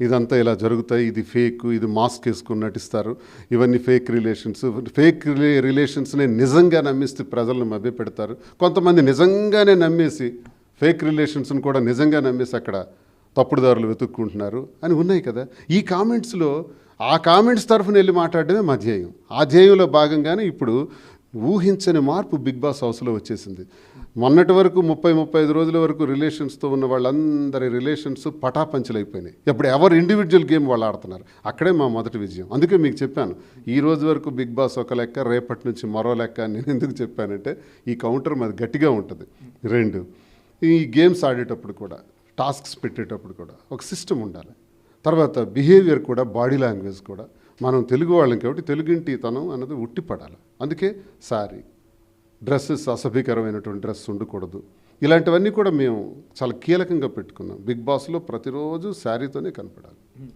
ఇదంతా ఇలా జరుగుతాయి ఇది ఫేక్ ఇది మాస్క్ వేసుకుని నటిస్తారు. ఇవన్నీ ఫేక్ రిలేషన్స్ ఫేక్ రిలే రిలేషన్స్ని నిజంగా నమ్మిస్తే ప్రజలను మభ్య పెడతారు కొంతమంది నిజంగానే నమ్మేసి ఫేక్ రిలేషన్స్ని కూడా నిజంగా నమ్మేసి అక్కడ తప్పుడుదారులు వెతుక్కుంటున్నారు అని ఉన్నాయి కదా. ఈ కామెంట్స్లో ఆ కామెంట్స్ తరఫున వెళ్ళి మాట్లాడడమే మా ధ్యేయం. ఆ ధ్యేయంలో భాగంగానే ఇప్పుడు ఊహించని మార్పు బిగ్ బాస్ హౌస్లో వచ్చేసింది. మొన్నటి వరకు ముప్పై ముప్పై ఐదు రోజుల వరకు రిలేషన్స్తో ఉన్న వాళ్ళందరి రిలేషన్స్ పటాపంచలైపోయినాయి. ఇప్పుడు ఎవరు ఇండివిజువల్ గేమ్ వాళ్ళు ఆడుతున్నారు? అక్కడే మా మొదటి విజయం. అందుకే మీకు చెప్పాను ఈ రోజు వరకు బిగ్ బాస్ ఒక లెక్క రేపటి నుంచి మరో లెక్క నేను ఎందుకు చెప్పానంటే ఈ కౌంటర్ మాది గట్టిగా ఉంటుంది. రెండు ఈ గేమ్స్ ఆడేటప్పుడు కూడా టాస్క్స్ పెట్టేటప్పుడు కూడా ఒక సిస్టమ్ ఉండాలి. తర్వాత బిహేవియర్ కూడా బాడీ లాంగ్వేజ్ కూడా మనం తెలుగు వాళ్ళం కాబట్టి తెలుగింటితనం అన్నది ఉట్టిపడాలి. అందుకే సారీ. డ్రెస్సెస్ అసభ్యకరమైనటువంటి డ్రెస్ ఉండకూడదు. ఇలాంటివన్నీ కూడా మేము చాలా కీలకంగా పెట్టుకున్నాం. బిగ్ బాస్లో ప్రతిరోజు శారీతోనే కనపడాలి.